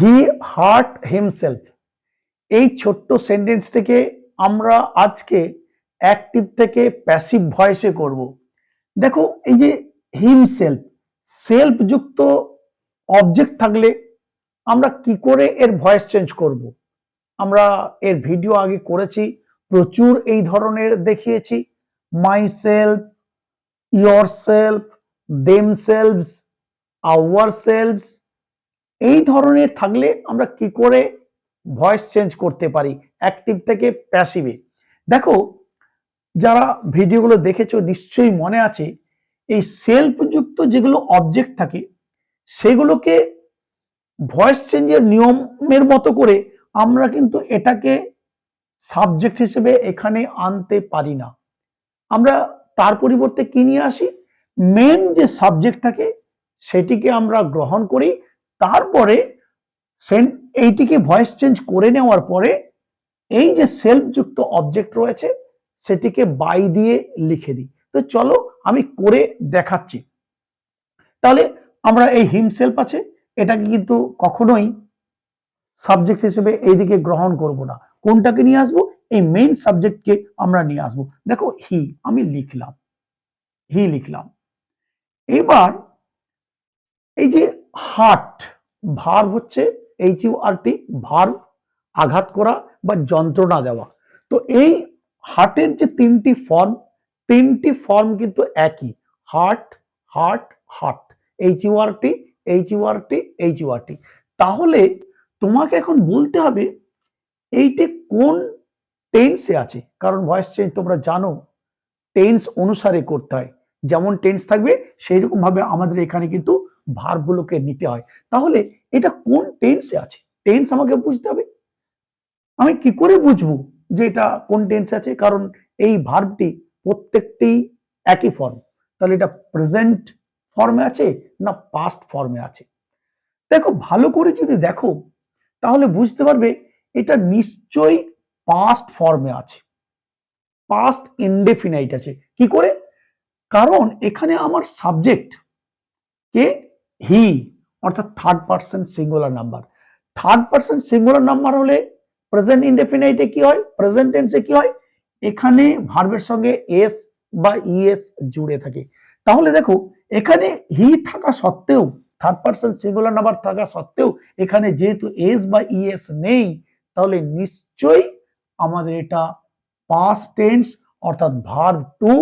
হি heart himself এই ছোট্ট সেন্টেন্সটাকে আমরা আজকে অ্যাক্টিভ থেকে প্যাসিভ ভয়েসে করব। দেখো, এই যে হিমসেলফ সেলফ যুক্ত অবজেক্ট থাকলে আমরা কি করে এর ভয়েস চেঞ্জ করব? আমরা এর ভিডিও আগে করেছি, প্রচুর এই ধরনের দেখিয়েছি। Myself yourself themselves ourselves এই ধরনের থাকলে আমরা কি করে ভয়েস চেঞ্জ করতে পারি? অ্যাক্টিভ থেকে প্যাসিভে দেখো, যারা ভিডিওগুলো দেখেছ নিশ্চয়ই মনে আছে, এই সেলফ যুক্ত যেগুলো অবজেক্ট থাকে, সেগুলোকে ভয়েস চেঞ্জের নিয়মের মতো করে আমরা কিন্তু এটাকে সাবজেক্ট হিসেবে এখানে আনতে পারি না। আমরা তার পরিবর্তে কি নিয়ে আসি? মেন যে সাবজেক্ট থাকে, সেটিকে আমরা গ্রহণ করি তারপরে সেন- এইটিকে ভয়েস চেঞ্জ করে নেওয়ার পরে এই যে সেলফ যুক্ত অবজেক্ট রয়েছে, সেটিকে বাই দিয়ে লিখে দিই। তো চলো আমি করে দেখাচ্ছি। তাহলে আমরা এই হিমসেলফ আছে, এটাকে কিন্তু কখনোই সাবজেক্ট হিসেবে এইদিকে গ্রহণ করব না। কোনটাকে নিয়ে আসব? এই মেইন সাবজেক্টকে আমরা নিয়ে আসব। দেখো, হি, আমি লিখলাম। হি লিখলাম। এবার এই যে হার্ট ভার হচ্ছে এইচ টি ভার আঘাত করা বা যন্ত্রণা দেওয়া। তো এই হার্টের যে তিনটি ফর্ম তিনটি ফর্ম কিন্তু একই। Hurt hurt hurt. H T H T H T তাহলে তোমাকে এখন বলতে হবে, এইটি কোন টেন্সে আছে? কারণ ভয়েস চেঞ্জ তোমরা জানো টেন্স অনুসারে করতে হয়। যেমন টেন্স থাকবে সেই রকম ভাবে আমাদের এখানে কিন্তু ভার্বগুলোকে নিতে হয়। তাহলে এটা কোন টেন্সে আছে? টেন্স আমাকে বুঝতে হবে। আমি কি করে বুঝব যে এটা কোন টেন্সে আছে? কারণ এই ভার্বটি প্রত্যেকটি একই ফর্ম তাহলে এটা প্রেজেন্ট ফর্মে আছে না পাস্ট ফর্মে আছে? দেখো, ভালো করে যদি দেখো, তাহলে বুঝতে পারবে এটা নিশ্চয়ই পাস্ট ফর্মে আছে। পাস্ট ইনডেফিনাইট আছে। কি করে? কারণ এখানে আমার সাবজেক্ট কে হি অর্থাৎ third person singular number third person singular number হলে প্রেজেন্ট ইনডেফিনাইটে কি হয়? প্রেজেন্ট টেন্সে কি হয়? এখানে ভার্বের সঙ্গে এস বা ইএস জুড়ে থাকে। তাহলে দেখো, এখানে হি থাকা সত্ত্বেও থার্ড পার্সন সিঙ্গুলার নাম্বার থাকা সত্ত্বেও, এখানে যেহেতু এস বা ইএস নেই, তাহলে নিশ্চয়ই আমাদের এটা পাস্ট টেন্স অর্থাৎ ভার্ব টু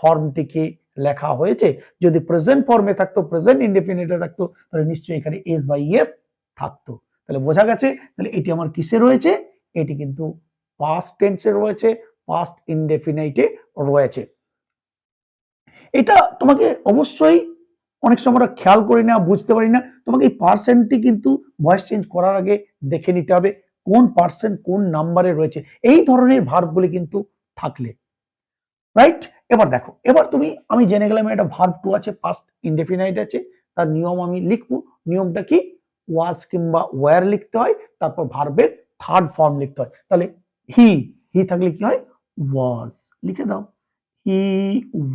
ফর্মটিকে লেখা হয়েছে। যদি প্রেজেন্ট ফর্মে থাকতো প্রেজেন্ট ইনডেফিনিটে থাকতো, তাহলে নিশ্চয়ই এখানে এস বাই ইয়েস থাকতো। তাহলে বোঝা গেছে, তাহলে এটি আমার কিসে রয়েছে? এটি কিন্তু পাস্ট টেন্সে রয়েছে পাস্ট ইনডেফিনাইটে রয়েছে। এটা তোমাকে অবশ্যই অনেক সময় আমরা খেয়াল করি না, বুঝতে পারি না। তোমাকে এই পার্সেন্টটি কিন্তু ভয়েস চেঞ্জ করার আগে দেখে নিতে হবে, কোন পার্সেন্ট কোন নাম্বারে রয়েছে। এই ধরনের ভার্বগুলি কিন্তু থাকলে। রাইট এবার দেখো, এবার তুমি, আমি জেনে গেলাম এটা ভার্ব টু আছে পাস্ট ইনডেফিনাইট আছে, তার নিয়ম আমি লিখব। নিয়মটা কি? ওয়াজ কিংবা ওয়ার লিখতে হয়, তারপর ভার্বের থার্ড ফর্ম লিখতে হয়। তাহলে হি হি থাকলে কি হয়? ওয়াজ লিখে দাও। হি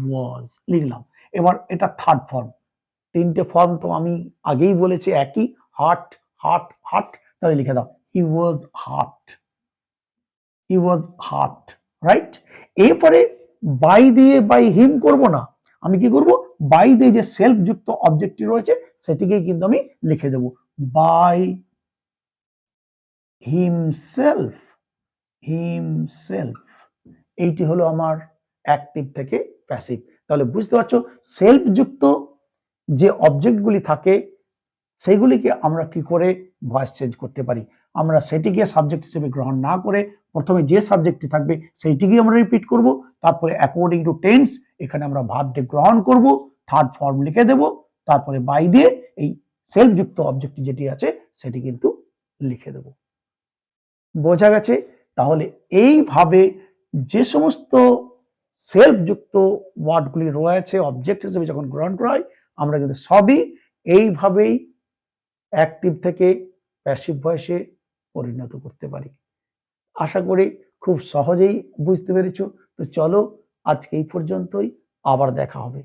ওয়াজ লিখলাম। এবার এটা থার্ড ফর্ম তিনটে ফর্ম তো আমি আগেই বলেছি, একই হার্ট হার্ট হার্ট তাহলে লিখে দাও he was hurt he was hurt right এরপরে বাই দিয়ে বাই হিম করব না। আমি কি করব? বাই দিয়ে যে সেলফ যুক্ত অবজেক্টটি রয়েছে, সেটিকেই কিন্তু আমি লিখে দেব। বাই হিমসেলফ হিমসেলফ এইটি হলো আমার অ্যাক্টিভ থেকে প্যাসিভ তাহলে বুঝতে পারছ সেলফ যুক্ত যে অবজেক্টগুলি থাকে সেইগুলিকে আমরা কি করে ভয়েস চেঞ্জ করতে পারি? আমরা সেটিকে সাবজেক্ট হিসেবে গ্রহণ না করে প্রথমে যে সাবজেক্টটি থাকবে সেইটিকেই আমরা রিপিট করব, তারপরে অ্যাকর্ডিং টু টেন্স এখানে আমরা ভার্বটি গ্রহণ করব থার্ড ফর্ম লিখে দেব, তারপরে বাই দিয়ে এই সেলফ যুক্ত অবজেক্টটি যেটি আছে সেটি কিন্তু লিখে দেব। বোঝা গেছে? তাহলে এইভাবে যে সমস্ত সেলফ যুক্ত ওয়ার্ডগুলি রয়েছে অবজেক্ট হিসেবে যখন গ্রহণ করা হয়, আমরা কিন্তু সবই এইভাবেই অ্যাক্টিভ থেকে প্যাসিভ ভয়েসে পরিণত করতে পারি। আশা করি খুব সহজেই বুঝতে পেরেছ। তো চলো আজকে এই পর্যন্তই। আবার দেখা হবে।